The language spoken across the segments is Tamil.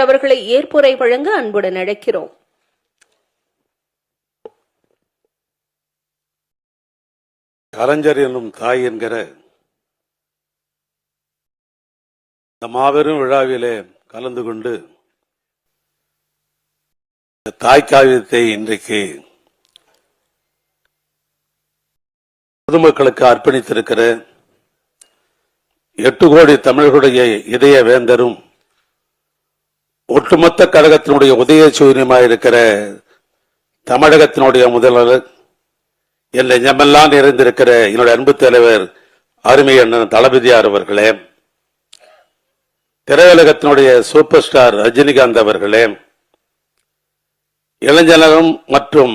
அவர்களை ஏற்புரை வழங்க அன்புடன் அழைக்கிறோம். கலைஞர் என்னும் தாய் என்கிற இந்த மாபெரும் விழாவிலே கலந்து கொண்டு இந்த தாய் காவியத்தை இன்றைக்கு பொதுமக்களுக்கு அர்ப்பணித்திருக்கிற எட்டு கோடி தமிழர்களுடைய இதய வேந்தரும் ஒட்டுமொத்த கழகத்தினுடைய உதய சூரியமாயிருக்கிற தமிழகத்தினுடைய முதல்வர் என் நெஞ்சமெல்லாம் நிறைந்திருக்கிற என்னுடைய அன்பு தலைவர் அருமை அண்ணன் தளபதியார் அவர்களே திரையுலகத்தினுடைய சூப்பர் ஸ்டார் ரஜினிகாந்த் அவர்களே இளைஞரும் மற்றும்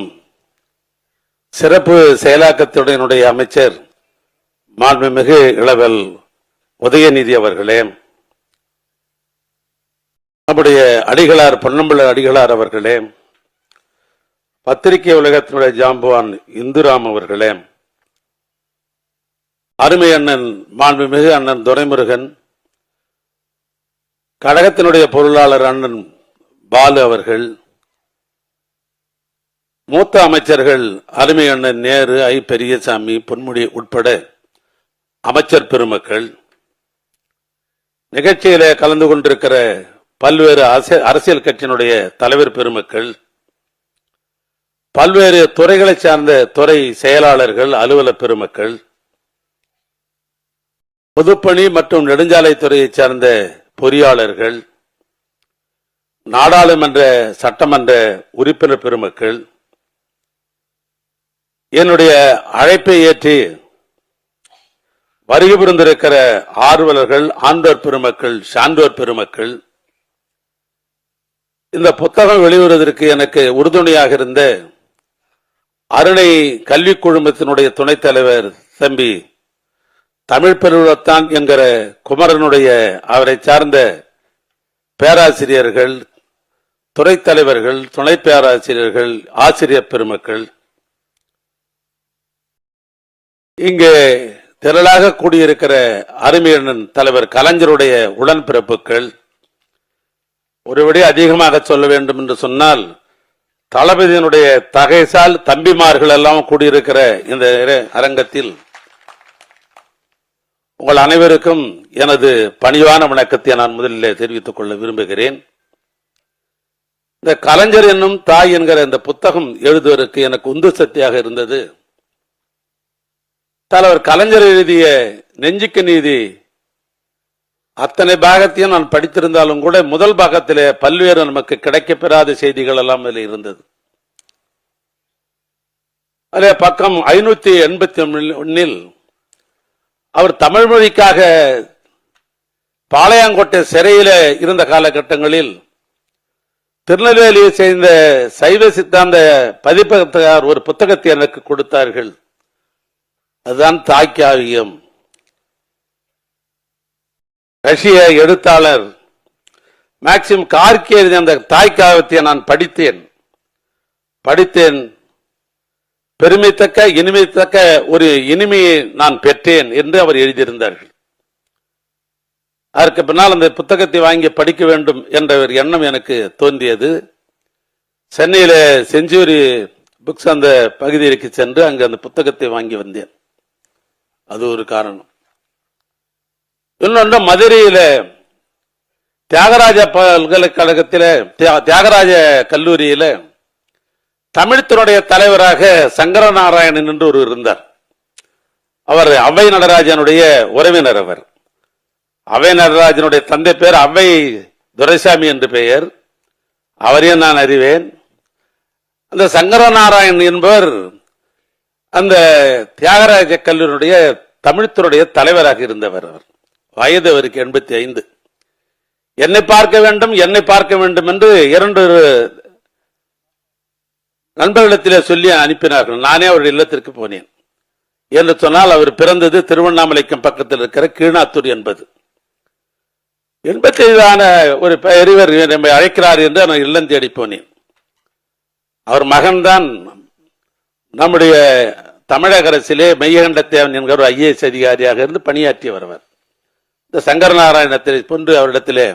சிறப்பு செயலாக்கத்தினுடைய அமைச்சர் மாண்புமிகு இளவல் உதயநிதி அவர்களே நம்முடைய அடிகளார் பொன்னம்பல அடிகளார் அவர்களே பத்திரிகை உலகத்தினுடைய ஜாம்பவான் இந்துராம் அவர்களே அருமை அண்ணன் மாண்புமிகு அண்ணன் துரைமுருகன் கழகத்தினுடைய பொருளாளர் அண்ணன் பாலு அவர்கள் மூத்த அமைச்சர்கள் அருமை அண்ணன் நேரு ஐ. பெரியசாமி பொன்முடி உட்பட அமைச்சர் பெருமக்கள் நிகழ்ச்சியில கலந்து கொண்டிருக்கிற பல்வேறு அரசியல் அரசியல் கட்சியினுடைய தலைவர் பெருமக்கள் பல்வேறு துறைகளை சார்ந்த துறை செயலாளர்கள் அலுவலர் பெருமக்கள் பொதுப்பணி மற்றும் நெடுஞ்சாலைத்துறையை சார்ந்த பொறியாளர்கள் நாடாளுமன்ற சட்டமன்ற உறுப்பினர் பெருமக்கள் என்னுடைய அழைப்பை ஏற்றி வருகை புரிந்திருக்கிற ஆர்வலர்கள் ஆண்டோர் பெருமக்கள் சான்றோர் பெருமக்கள் இந்த புத்தகம் வெளிவருவதற்கு எனக்கு உறுதுணையாக இருந்த அருணை கல்வி குழுமத்தினுடைய துணைத் தலைவர் தம்பி தமிழ் பெருவத்தான் என்கிற குமரனுடைய அவரை சார்ந்த பேராசிரியர்கள் துறைத் தலைவர்கள் துணை பேராசிரியர்கள் ஆசிரியர் பெருமக்கள். இங்கே திரளாக கூடியிருக்கிற அருமையண்ணன் தலைவர் கலைஞருடைய உடன்பிறப்புகள் ஒருபடி அதிகமாக சொல்ல வேண்டும் என்று சொன்னால் தளபதியினுடைய தகைசால் தம்பிமார்கள் எல்லாம் கூடியிருக்கிற இந்த அரங்கத்தில் உங்கள் அனைவருக்கும் எனது பணிவான வணக்கத்தை நான் முதலில் தெரிவித்துக் கொள்ள விரும்புகிறேன். இந்த கலைஞர் என்னும் தாய் என்கிற இந்த புத்தகம் எழுதுவதற்கு எனக்கு உந்து சக்தியாக இருந்தது. தலைவர் கலைஞர் எழுதிய நெஞ்சுக்கு நீதி அத்தனை பாகத்தையும் நான் படித்திருந்தாலும் கூட முதல் பாகத்திலே பல்வேறு நமக்கு கிடைக்கப்பெறாத செய்திகள் எல்லாம் அதில் இருந்தது. அதே பக்கம் ஐநூத்தி எண்பத்தி ஒன்னில் அவர் தமிழ் மொழிக்காக பாளையங்கோட்டை சிறையில் இருந்த காலகட்டங்களில் திருநெல்வேலியை சேர்ந்த சைவ சித்தாந்த பதிப்பகத்தார் ஒரு புத்தகத்தை எனக்கு கொடுத்தார்கள். அதுதான் தாய்க்காவியம். ரஷ்ய எழுத்தாளர் மேக்சிம் கார்கி எழுதிய அந்த தாய்க்காவியத்தை நான் படித்தேன். படித்தேன். பெருமைத்தக்க இனிமைத்தக்க ஒரு இனிமையை நான் பெற்றேன் என்று அவர் எழுதியிருந்தார்கள். அதற்கு பின்னால் அந்த புத்தகத்தை வாங்கி படிக்க வேண்டும் என்ற ஒரு எண்ணம் எனக்கு தோன்றியது. சென்னையில் செஞ்சுரி புக்ஸ் அந்த பகுதிக்கு சென்று அங்கு அந்த புத்தகத்தை வாங்கி வந்தேன். அது ஒரு காரணம். இன்னொன்று மதுரையில தியாகராஜ பல்கலைக்கழகத்தில் தியாகராஜ கல்லூரியில தமிழ்த்தினுடைய தலைவராக சங்கர நாராயணன் என்று ஒரு இருந்தார். அவர் அவை நடராஜனுடைய உறவினர் அவர். அவை நடராஜனுடைய தந்தை பேர் அவை துரைசாமி என்று பெயர். அவரையும் நான் அறிவேன். அந்த சங்கர நாராயண் என்பவர் அந்த தியாகராஜ கல்லூரியுடைய தமிழ்த்துறையுடைய தலைவராக இருந்தவர் அவர். வயது அவருக்கு எண்பத்தி ஐந்து. என்னை பார்க்க வேண்டும் என்னை பார்க்க வேண்டும் என்று இரண்டு நண்பர்களிடத்திலே சொல்லி அனுப்பினார்கள். நானே அவருடைய இல்லத்திற்கு போனேன். என்று சொன்னால் அவர் பிறந்தது திருவண்ணாமலைக்கும் பக்கத்தில் இருக்கிற கீழாத்தூர் என்பது. எண்பத்தி ஐந்தான ஒரு பெரியவர் நம்மை அழைக்கிறார் என்று நான் இல்லம் தேடி போனேன். அவர் மகன்தான் நம்முடைய தமிழக அரசிலே மெய்யகண்டத்தேவன் என்கிற ஒரு ஐஏஎஸ் அதிகாரியாக இருந்து பணியாற்றி வருவர் இந்த சங்கரநாராயணத்தை கொண்டு அவரிடத்திலே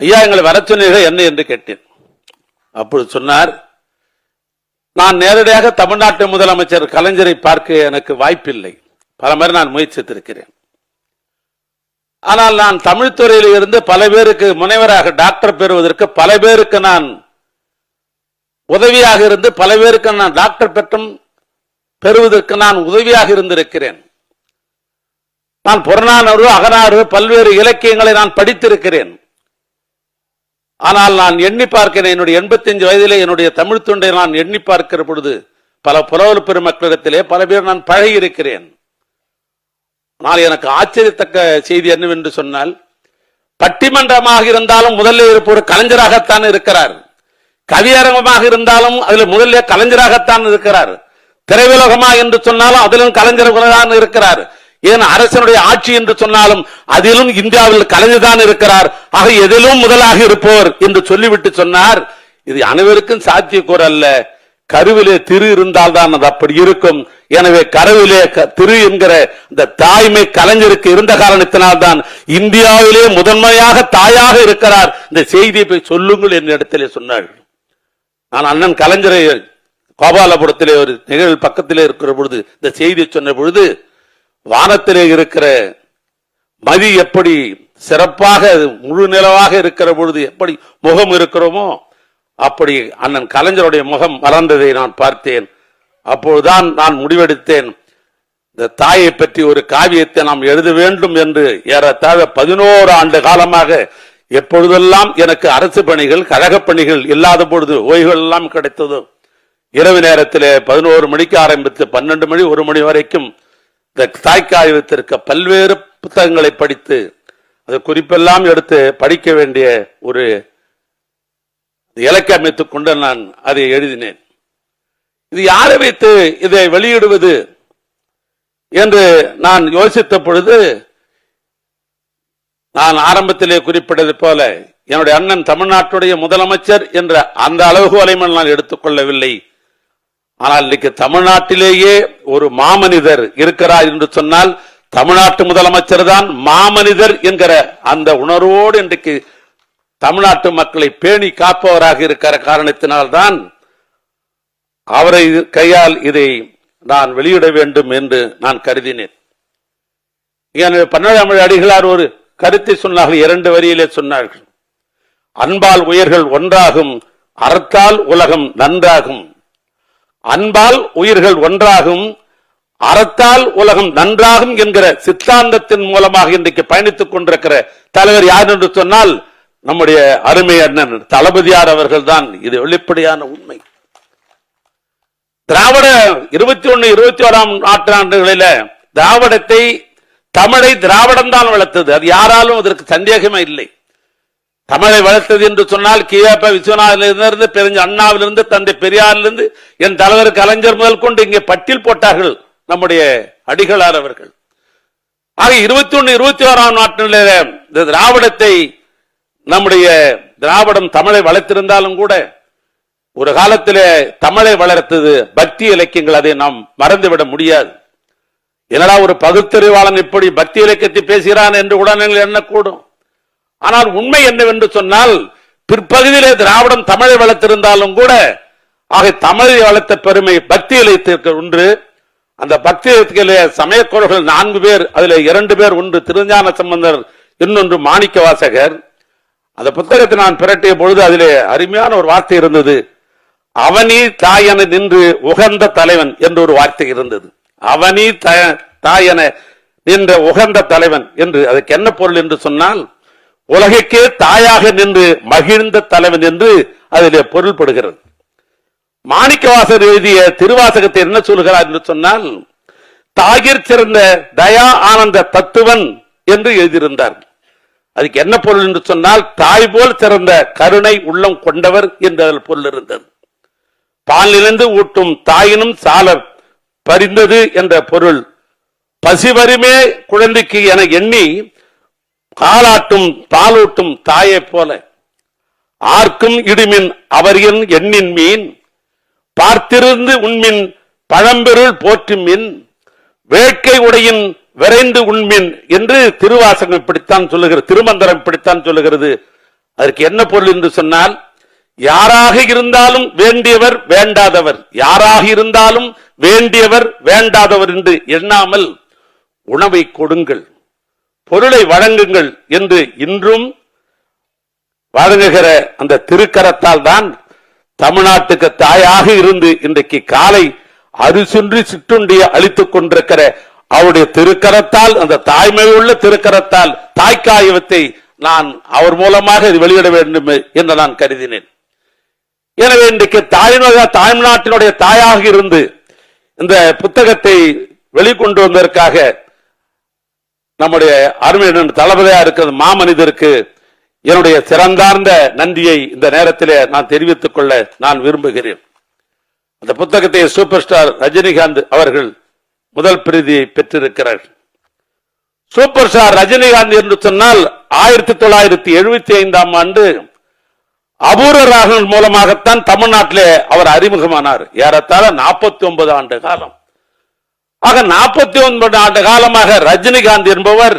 ஐயா எங்களை வர சொன்னீர்கள் என்ன? என்று கேட்டேன். அப்பொழுது சொன்னார் நான் நேரடியாக தமிழ்நாட்டு முதலமைச்சர் கலைஞரை பார்க்க எனக்கு வாய்ப்பில்லை. பல முறை நான் முயற்சித்திருக்கிறேன். ஆனால் நான் தமிழ் துறையில் இருந்து பல பேருக்கு முனைவராக டாக்டர் பெறுவதற்கு பல பேருக்கு நான் உதவியாக இருந்து பல பேருக்கு நான் டாக்டர் பெற்றும் பெறுவதற்கு நான் உதவியாக இருந்திருக்கிறேன். நான் புறநானூறு அகநாறு பல்வேறு இலக்கியங்களை நான் படித்திருக்கிறேன். ஆனால் நான் எண்ணி பார்க்கிறேன் என்னுடைய 85 வயதிலே என்னுடைய தமிழ் தொண்டை நான் எண்ணி பார்க்கிற பொழுது பல புலவல் பெருமக்களிடத்திலே பல பேர் நான் பழகியிருக்கிறேன். ஆனால் எனக்கு ஆச்சரியத்தக்க செய்தி என்னவென்று சொன்னால் பட்டிமன்றமாக இருந்தாலும் முதல்ல இருப்பவர் கலைஞராகத்தான் இருக்கிறார். கவியரங்கமாக இருந்தாலும் அதில் முதல்ல கலைஞராகத்தான் இருக்கிறார். திரையுலகமா என்று சொன்னாலும் அதிலும் கலைஞர் இருக்கிறார். ஏன் அரசனுடைய ஆட்சி என்று சொன்னாலும் அதிலும் இந்தியாவில் கலைஞர்தான் இருக்கிறார். ஆக எதிலும் முதலாக இருப்பவர் என்று சொல்லிவிட்டு சொன்னார். இது அனைவருக்கும் சாத்தியக்கூறு அல்ல. கருவிலே திரு இருந்தால் தான் அது அப்படி இருக்கும். எனவே கருவிலே க- திரு என்கிற இந்த தாய்மை கலைஞருக்கு இருந்த காரணத்தினால்தான் இந்தியாவிலே முதன்மையாக தாயாக இருக்கிறார். இந்த செய்தியை போய் சொல்லுங்கள் என்ற இடத்திலே சொன்னார் நான் அண்ணன் கலைஞரை கோபாலபுரத்திலே ஒரு நிகழ்வு பக்கத்திலே இருக்கிற பொழுது இந்த செய்தியை சொன்ன பொழுது வானத்திலே இருக்கிற மதி எப்படி சிறப்பாக முழு நிலவாக இருக்கிற பொழுது எப்படி முகம் இருக்கிறோமோ அப்படி அண்ணன் கலைஞருடைய முகம் மறந்ததை நான் பார்த்தேன். அப்பொழுதுதான் நான் முடிவெடுத்தேன். இந்த தாயை பற்றி ஒரு காவியத்தை நாம் எழுத வேண்டும் என்று ஏறத்தாழ பதினோரு ஆண்டு காலமாக எப்பொழுதெல்லாம் எனக்கு அரசு பணிகள் கழகப் பணிகள் இல்லாத பொழுது ஓய்வுகள் எல்லாம் கிடைத்ததோ இரவு நேரத்திலே பதினோரு மணிக்கு ஆரம்பித்து பன்னெண்டு மணி ஒரு மணி வரைக்கும் இந்த தாய்க்காய்வத்திற்கு பல்வேறு புத்தகங்களை படித்து அது குறிப்பெல்லாம் எடுத்து படிக்க வேண்டிய ஒரு இலக்கை அமைத்துக் கொண்டு நான் அதை எழுதினேன். இது யாரை வைத்து இதை வெளியிடுவது என்று நான் யோசித்த பொழுது நான் ஆரம்பத்திலே குறிப்பிட்டது போல என்னுடைய அண்ணன் தமிழ்நாட்டுடைய முதலமைச்சர் என்ற அந்த அளவுகோலையும் நான் எடுத்துக்கொள்ளவில்லை ஆனால் இன்னைக்கு தமிழ்நாட்டிலேயே ஒரு மாமனிதர் இருக்கிறார் என்று சொன்னால் தமிழ்நாட்டு முதலமைச்சர் தான் மாமனிதர் என்கிற அந்த உணர்வோடு இன்றைக்கு தமிழ்நாட்டு மக்களை பேணி காப்பவராக இருக்கிற காரணத்தினால்தான் அவரை கையால் இதை நான் வெளியிட வேண்டும் என்று நான் கருதினேன். எனவே பன்னெண்டாம் அடிகளார் ஒரு கருத்தை சொன்னார்கள் இரண்டு வரியிலே சொன்னார்கள். அன்பால் உயர்கள் ஒன்றாகும் அறத்தால் உலகம் நன்றாகும். அன்பால் உயிர்கள் ஒன்றாகும் அறத்தால் உலகம் நன்றாகும் என்கிற சித்தாந்தத்தின் மூலமாக இன்றைக்கு பயணித்துக் கொண்டிருக்கிற தலைவர் யார் என்று சொன்னால் நம்முடைய அருமை அண்ணன் தளபதியார் அவர்கள் தான் இது வெளிப்படையான உண்மை. திராவிட இருபத்தி ஒன்னு இருபத்தி ஓராம் நூற்றாண்டுகளில திராவிடத்தை தமிழை திராவிடம் தான் வளர்த்தது. அது யாராலும் அதற்கு சந்தேகமே இல்லை. தமிழை வளர்த்தது என்று சொன்னால் கியாப்ப விஸ்வநாதிலிருந்து பெருஞ்ச அண்ணாவிலிருந்து தந்தை பெரியாரிலிருந்து என் தலைவர் கலைஞர் முதல் கொண்டு இங்கே பட்டியல் போட்டார்கள் நம்முடைய அடிகளார் அவர்கள். ஆக இருபத்தி ஒன்னு இருபத்தி ஓராம் நாட்டில இந்த திராவிடத்தை நம்முடைய திராவிடம் தமிழை வளர்த்திருந்தாலும் கூட ஒரு காலத்தில் தமிழை வளர்த்தது பக்தி இலக்கியங்கள் அதை நாம் மறந்துவிட முடியாது. என்னடா ஒரு பகுத்தறிவாளன் இப்படி பக்தி இலக்கியத்தை பேசுகிறான் என்று கூட நீங்கள் என்ன எண்ணக்கூடும். ஆனால் உண்மை என்னவென்று சொன்னால் பிற்பகுதியிலே திராவிடம் தமிழை வளர்த்திருந்தாலும் கூட ஆக தமிழை வளர்த்த பெருமை பக்தி இலக்கியத்திற்கு ஒன்று அந்த பக்தி இலக்கியத்திலே சமயக்குறர்கள் நான்கு பேர் அதில் இரண்டு பேர் ஒன்று திருஞான சம்பந்தர் இன்னொன்று மாணிக்க வாசகர் அந்த புத்தகத்தை நான் பிரட்டிய பொழுது அதிலே அருமையான ஒரு வார்த்தை இருந்தது. அவனி தாயன நின்று உகந்த தலைவன் என்று ஒரு வார்த்தை இருந்தது. அவனி த- தாயன நின்ற உகந்த தலைவன் என்று அதுக்கு என்ன பொருள் என்று சொன்னால் உலகுக்கே தாயாக நின்று மகிழ்ந்த தலைவன் என்று அதிலே பொருள்படுகிறது. மாணிக்கவாசர் எழுதிய திருவாசகத்தை என்ன சொல்கிறார் என்று சொன்னால் தாயிற் சிறந்த தயா ஆனந்த தத்துவன் என்று எழுதியிருந்தார். அதுக்கு என்ன பொருள் என்று சொன்னால் தாய் போல் சிறந்த கருணை உள்ளம் கொண்டவர் என்று அதில் பொருள் இருந்தது. பாலிலிருந்து ஊட்டும் தாயினும் சால பறிந்தது என்ற பொருள் பசிவருமே குழந்தைக்கு என எண்ணி காலாட்டும் பாலூட்டும் தாயைப் போல. ஆர்க்கும் இடுமின் அவர் என் எண்ணின் மீன். பார்த்திருந்து உண்மின் பழம்பெருள் போற்றும் மின். வேட்கை உடையின் விரைந்து உண்மின் என்று திருவாசகம் இப்படித்தான் சொல்லுகிறது திருமந்திரம் இப்படித்தான் சொல்லுகிறது. அதற்கு என்ன பொருள் என்று சொன்னால் யாராக இருந்தாலும் வேண்டியவர் வேண்டாதவர். யாராக இருந்தாலும் வேண்டியவர் வேண்டாதவர் என்று எண்ணாமல் உணவை கொடுங்கள். பொருளை வழங்குங்கள் என்று இன்றும் வழங்குகிற அந்த திருக்கரத்தால் தான் தமிழ்நாட்டுக்கு தாயாக இருந்து இன்றைக்கு காலை அரிசுன்றி சிற்றுண்டிய அழித்துக் கொண்டிருக்கிற அவருடைய திருக்கரத்தால் அந்த தாய்மை உள்ள திருக்கரத்தால் தாய்க்காயவத்தை நான் அவர் மூலமாக இது வெளியிட வேண்டும் என்று நான் கருதினேன். எனவே இன்றைக்கு தாய்மக தாய்நாட்டினுடைய தாயாக இருந்து இந்த புத்தகத்தை வெளிக்கொண்டு வந்ததற்காக நம்முடைய அருமையுடன் தளபதியா இருக்கிற மாமனிதருக்கு என்னுடைய சிறந்தார்ந்த நன்றியை இந்த நேரத்திலே நான் தெரிவித்துக் கொள்ள நான் விரும்புகிறேன். அந்த புத்தகத்தை சூப்பர் ஸ்டார் ரஜினிகாந்த் அவர்கள் முதல் பிரதியை பெற்றிருக்கிறார். சூப்பர் ஸ்டார் ரஜினிகாந்த் என்று சொன்னால் ஆயிரத்தி தொள்ளாயிரத்தி எழுபத்தி ஐந்தாம் ஆண்டு அபூர்வ ராகங்கள் மூலமாகத்தான் தமிழ்நாட்டிலே அவர் அறிமுகமானார். ஏறத்தாழ நாற்பத்தி ஒன்பது ஆண்டு காலம். ஆக நாற்பத்தி ஒன்பது ஆண்டு காலமாக ரஜினிகாந்த் என்பவர்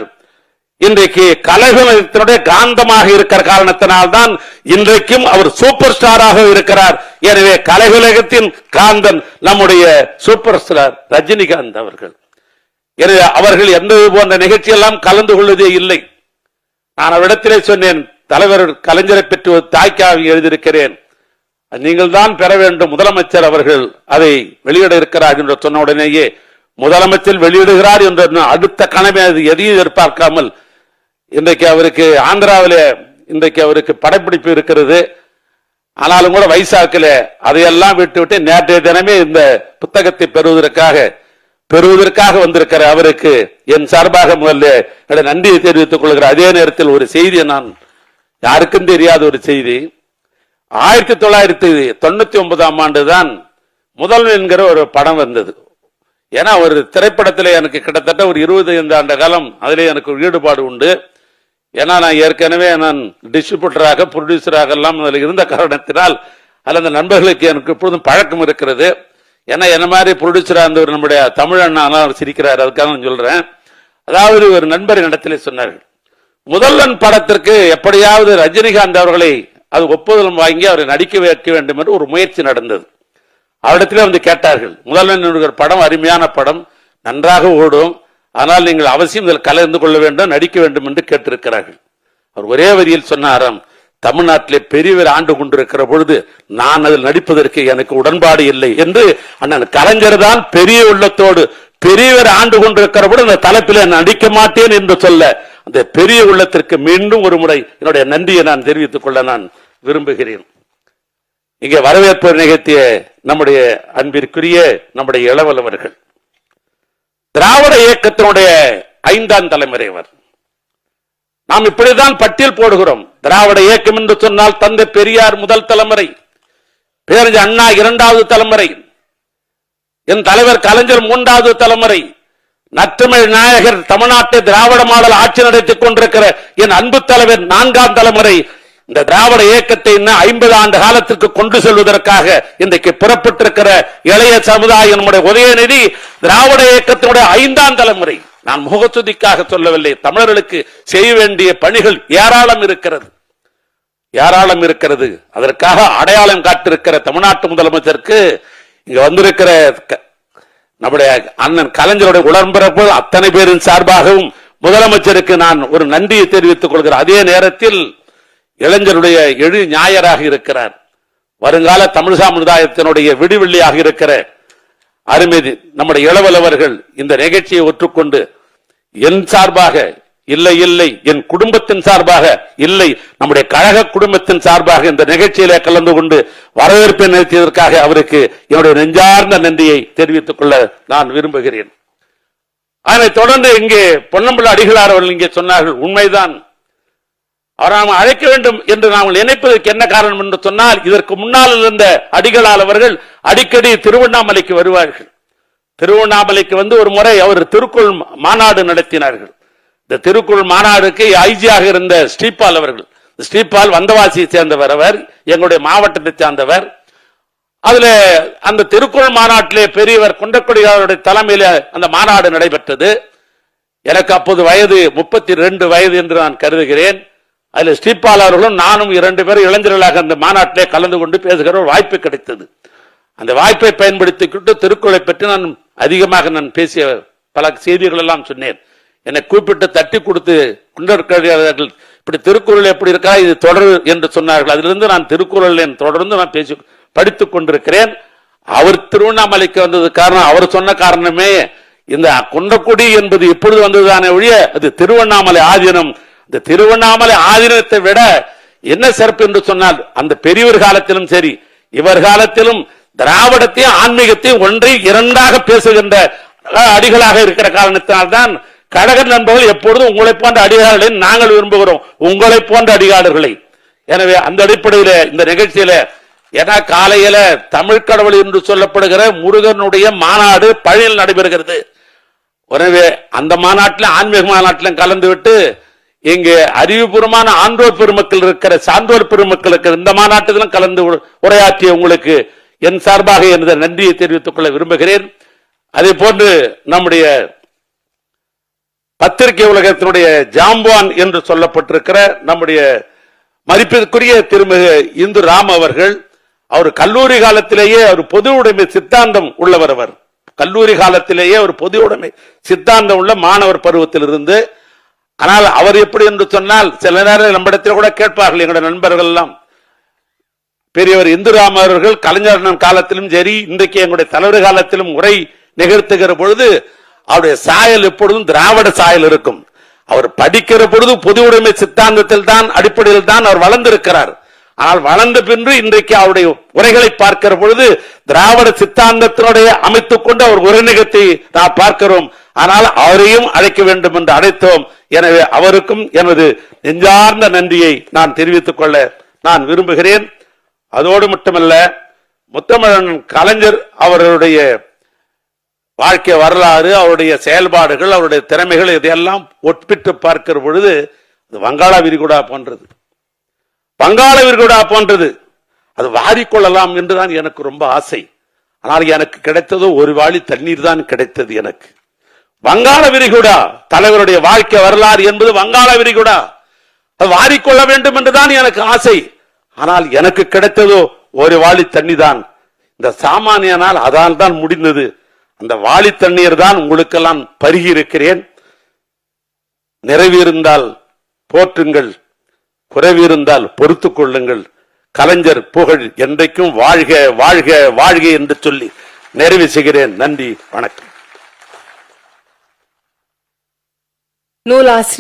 இன்றைக்கு கலைகளத்தினுடைய காந்தமாக இருக்கிற காரணத்தினால்தான் இன்றைக்கும் அவர் சூப்பர் ஸ்டாராக இருக்கிறார். எனவே கலைகுலகத்தின் காந்தன் நம்முடைய சூப்பர் ஸ்டார் ரஜினிகாந்த் அவர்கள். எனவே அவர்கள் எந்த போன்ற நிகழ்ச்சியெல்லாம் கலந்து கொள்வதே இல்லை. நான் அவரிடத்திலே சொன்னேன் தலைவர் கலைஞரை பெற்று ஒரு தாய்க்காக எழுதியிருக்கிறேன். நீங்கள் தான் பெற வேண்டும். முதலமைச்சர் அவர்கள் அதை வெளியிட இருக்கிறார் என்று சொன்ன உடனேயே முதலமைச்சர் வெளியிடுகிறார் என்ற அடுத்த கனவே அது எதையும் எதிர்பார்க்காமல் இன்றைக்கு அவருக்கு ஆந்திராவிலே இன்றைக்கு அவருக்கு படப்பிடிப்பு இருக்கிறது. ஆனாலும் கூட வைசாக்கில் அதையெல்லாம் விட்டு விட்டு நேற்றைய தினமே இந்த புத்தகத்தை பெறுவதற்காக பெறுவதற்காக வந்திருக்கிற அவருக்கு என் சார்பாக முதல்ல நன்றியை தெரிவித்துக் கொள்கிற அதே நேரத்தில் ஒரு செய்தியை நான் யாருக்கும் தெரியாத ஒரு செய்தி. ஆயிரத்தி தொள்ளாயிரத்தி தொண்ணூத்தி ஒன்பதாம் ஆண்டு தான் முதல் என்கிற ஒரு படம் வந்தது. ஏன்னா ஒரு திரைப்படத்தில் எனக்கு கிட்டத்தட்ட ஒரு இருபது ஐந்து ஆண்டு காலம் அதிலே எனக்கு ஒரு ஈடுபாடு உண்டு. ஏன்னா நான் ஏற்கனவே நான் டிஸ்ட்ரிபியூட்டராக ப்ரொடியூசராக எல்லாம் அதில் இருந்த காரணத்தினால் அதில் அந்த நண்பர்களுக்கு எனக்கு எப்பொழுதும் பழக்கம் இருக்கிறது. ஏன்னா என்ன மாதிரி ப்ரொடியூசராக இருந்தவர் நம்முடைய தமிழ் அண்ணாலாம் அவர் சிரிக்கிறார் அதுக்காக நான் சொல்கிறேன் அதாவது ஒரு நண்பர் இடத்திலே சொன்னார்கள் முதல்வன் படத்திற்கு எப்படியாவது ரஜினிகாந்த் அவர்களை அது ஒப்புதல் வாங்கி அவரை நடிக்க வைக்க வேண்டும் என்று ஒரு முயற்சி நடந்தது. அவரிடத்திலே வந்து கேட்டார்கள் முதல்வர் படம் அருமையான படம் நன்றாக ஓடும் ஆனால் நீங்கள் அவசியம் இதில் கலந்து கொள்ள வேண்டும் நடிக்க வேண்டும் என்று கேட்டிருக்கிறார்கள். அவர் ஒரே வரியில் சொன்னாராம் தமிழ்நாட்டிலே பெரியவர் ஆண்டு கொண்டிருக்கிற பொழுது நான் அதில் நடிப்பதற்கு எனக்கு உடன்பாடு இல்லை என்று அண்ணன் கலைஞர் தான் பெரிய உள்ளத்தோடு பெரியவர் ஆண்டு கொண்டிருக்கிற பொழுது அந்த தலைப்பில் நான் நடிக்க மாட்டேன் என்று சொல்ல அந்த பெரிய உள்ளத்திற்கு மீண்டும் ஒரு முறை என்னுடைய நன்றியை நான் தெரிவித்துக் கொள்ள நான் விரும்புகிறேன். இங்கே வரவேற்பு நிகழ்த்திய நம்முடைய அன்பிற்குரிய நம்முடைய இளவலவர்கள் திராவிட இயக்கத்தினுடைய ஐந்தாம் தலைமுறைவர் நாம் இப்படிதான் பட்டியல் போடுகிறோம். திராவிட இயக்கம் என்று சொன்னால் தந்தை பெரியார் முதல் தலைமுறை பேரஞ்ச அண்ணா இரண்டாவது தலைமுறை என் தலைவர் கலைஞர் மூன்றாவது தலைமுறை நற்றமிழ் நாயகர் தமிழ்நாட்டை திராவிட மாடல் ஆட்சி நடத்திக் கொண்டிருக்கிற என் அன்பு தலைவர் நான்காம் தலைமுறை இந்த திராவிட இயக்கத்தை இன்னும் ஐம்பது ஆண்டு காலத்திற்கு கொண்டு செல்வதற்காக இன்றைக்கு புறப்பட்டிருக்கிற இளைய சமுதாயம் நம்முடைய உதயநிதி திராவிட இயக்கத்தினுடைய ஐந்தாம் தலைமுறை. நான் முகத்துதிக்காக சொல்லவில்லை. தமிழர்களுக்கு செய்ய வேண்டிய பணிகள் ஏராளம் இருக்கிறது. ஏராளம் இருக்கிறது. அதற்காக அடையாளம் காட்டிருக்கிற தமிழ்நாட்டு முதலமைச்சருக்கு இங்க வந்திருக்கிற க- நம்முடைய அண்ணன் கலைஞருடைய உடன்பிறப்பு அத்தனை பேரின் சார்பாகவும் முதலமைச்சருக்கு நான் ஒரு நன்றியை தெரிவித்துக் கொள்கிறேன் அதே நேரத்தில் இளைஞருடைய எழு ஞாயராக இருக்கிறார். வருங்கால தமிழ் சமுதாயத்தினுடைய விடுவெள்ளியாக இருக்கிற அருமதி நம்முடைய இளவலவர்கள் இந்த நிகழ்ச்சியை ஒற்றுக்கொண்டு என் சார்பாக இல்லை இல்லை என் குடும்பத்தின் சார்பாக இல்லை நம்முடைய கழக குடும்பத்தின் சார்பாக இந்த நிகழ்ச்சியிலே கலந்து கொண்டு வரவேற்பை நிறுத்தியதற்காக அவருக்கு என்னுடைய நெஞ்சார்ந்த நன்றியை தெரிவித்துக் கொள்ள நான் விரும்புகிறேன். அதனைத் தொடர்ந்து இங்கே பொன்னம்பல அடிகளார் அவர்கள் இங்கே சொன்னார்கள் உண்மைதான் அவர் நாம் அழைக்க வேண்டும் என்று நாம் நினைப்பதற்கு என்ன காரணம் என்று சொன்னால் இதற்கு முன்னால் இருந்த அடிகளால் அவர்கள் அடிக்கடி திருவண்ணாமலைக்கு வருவார்கள். திருவண்ணாமலைக்கு வந்து ஒரு முறை அவர் திருக்குள் மாநாடு நடத்தினார்கள். இந்த திருக்குள் மாநாடுக்கு ஐஜியாக இருந்த ஸ்ரீபால் அவர்கள் ஸ்ரீபால் வந்தவாசியை சேர்ந்தவர் அவர் எங்களுடைய மாவட்டத்தை சேர்ந்தவர். அதுல அந்த திருக்குள் மாநாட்டிலே பெரியவர் குண்டக்குடியாருடைய தலைமையில அந்த மாநாடு நடைபெற்றது. எனக்கு அப்போது வயது முப்பத்தி ரெண்டு வயது என்று நான் கருதுகிறேன். அதில் ஸ்ரீபால் அவர்களும் நானும் இரண்டு பேரும் இளைஞர்களாக அந்த மாநாட்டிலே கலந்து கொண்டு பேசுகிற ஒரு வாய்ப்பு கிடைத்தது. அந்த வாய்ப்பை பயன்படுத்திக்கிட்டு திருக்குறளை பற்றி நான் அதிகமாக நான் பேசிய பல செய்திகள் எல்லாம் சொன்னேன். என்னை கூப்பிட்டு தட்டி கொடுத்து குண்டர்கள் இப்படி திருக்குறள் எப்படி இருக்கா இது தொடர் என்று சொன்னார்கள். அதிலிருந்து நான் திருக்குறள் தொடர்ந்து நான் பேசி படித்துக் கொண்டிருக்கிறேன். அவர் திருவண்ணாமலைக்கு வந்தது காரணம் அவர் சொன்ன காரணமே இந்த குன்றக்குடி என்பது எப்பொழுது வந்ததுதானே ஒழிய அது திருவண்ணாமலை ஆதீனம் இந்த திருவண்ணாமலை ஆதீனத்தை விட என்ன சிறப்பு என்று சொன்னால் அந்த பெரியவர் காலத்திலும் சரி இவர் காலத்திலும் திராவிடத்தையும் ஆன்மீகத்தையும் ஒன்றை இரண்டாக பேசுகின்ற அடிகளாக இருக்கிற காரணத்தினால்தான் கழக நண்பர்கள் எப்பொழுதும் உங்களை போன்ற அடிகாரர்களை நாங்கள் விரும்புகிறோம். உங்களை போன்ற அடிகாரர்களை எனவே அந்த அடிப்படையில இந்த நிகழ்ச்சியில ஏன்னா காலையில தமிழ் கடவுள் என்று சொல்லப்படுகிற முருகனுடைய மாநாடு பழனியில் நடைபெறுகிறது. எனவே அந்த மாநாட்டில் ஆன்மீக மாநாட்டிலும் கலந்து விட்டு இங்கு அறிவுபூர்வமான ஆன்றோர் பெருமக்கள் இருக்கிற சான்றோர் பெருமக்களுக்கு இந்த மாநாட்டிலும் கலந்து உரையாற்றிய உங்களுக்கு என் சார்பாக எனது நன்றியை தெரிவித்துக் கொள்ள விரும்புகிறேன். அதே போன்று நம்முடைய பத்திரிகை உலகத்தினுடைய ஜாம்பவான் என்று சொல்லப்பட்டிருக்கிற நம்முடைய மதிப்பிற்குரிய திருமிகு இந்து ராம் அவர்கள் அவர் கல்லூரி காலத்திலேயே அவர் பொது உடைமை சித்தாந்தம் உள்ளவர் அவர். கல்லூரி காலத்திலேயே ஒரு பொது உடைமை சித்தாந்தம் உள்ள மாணவர் பருவத்திலிருந்து ஆனால் அவர் எப்படி என்று சொன்னால் சில நேரம் நம்மிடத்தில் கூட கேட்பார்கள் எங்களுடைய நண்பர்கள் எல்லாம். பெரியவர் இந்துராம அவர்கள் கலைஞர் காலத்திலும் சரி இன்றைக்கு எங்களுடைய தலைவர் காலத்திலும் உரை நிகழ்த்துகிற பொழுது அவருடைய சாயல் எப்பொழுதும் திராவிட சாயல் இருக்கும். அவர் படிக்கிற பொழுது பொது உடைமை சித்தாந்தத்தில் தான் அடிப்படையில் தான் அவர் வளர்ந்திருக்கிறார். ஆனால் வளர்ந்த பின்பு இன்றைக்கு அவருடைய உரைகளை பார்க்கிற பொழுது திராவிட சித்தாந்தத்தினுடைய அமைத்துக் கொண்டு அவர் உரை நிகழ்த்தி நாம் பார்க்கிறோம். ஆனால் அவரையும் அழைக்க வேண்டும் என்று அழைத்தோம். எனவே அவருக்கும் எனது நெஞ்சார்ந்த நன்றியை நான் தெரிவித்துக் கொள்ள நான் விரும்புகிறேன். அதோடு மட்டுமல்ல முத்தமிழன் கலைஞர் அவர்களுடைய வாழ்க்கை வரலாறு அவருடைய செயல்பாடுகள் அவருடைய திறமைகள் இதையெல்லாம் ஒப்பிட்டு பார்க்கிற பொழுது அது வங்காள விரிகுடா போன்றது. வங்காள விரிகுடா போன்றது. அது வாரிக்கொள்ளலாம் என்றுதான் எனக்கு ரொம்ப ஆசை. ஆனால் எனக்கு கிடைத்ததோ ஒரு வாளி தண்ணீர் தான் கிடைத்தது எனக்கு. வங்காள விரிகுடா. தலைவருடைய வாழ்க்கை வரலாறு என்பது வங்காள விரிகுடா. வாரிக்கொள்ள வேண்டும் என்றுதான் எனக்கு ஆசை. ஆனால் எனக்கு கிடைத்ததோ ஒரு வாளி தண்ணி தான். இந்த சாமானியனால் அதால் தான் முடிந்தது. அந்த வாளி தண்ணீர் தான் உங்களுக்கெல்லாம் பருகி இருக்கிறேன் நிறைவிருந்தால் போற்றுங்கள். குறைவிருந்தால் பொறுத்துக் கொள்ளுங்கள். கலைஞர் புகழ் என்றைக்கும் வாழ்க வாழ்க வாழ்க என்று சொல்லி நிறைவு செய்கிறேன். நன்றி வணக்கம். నూలాశ్రీ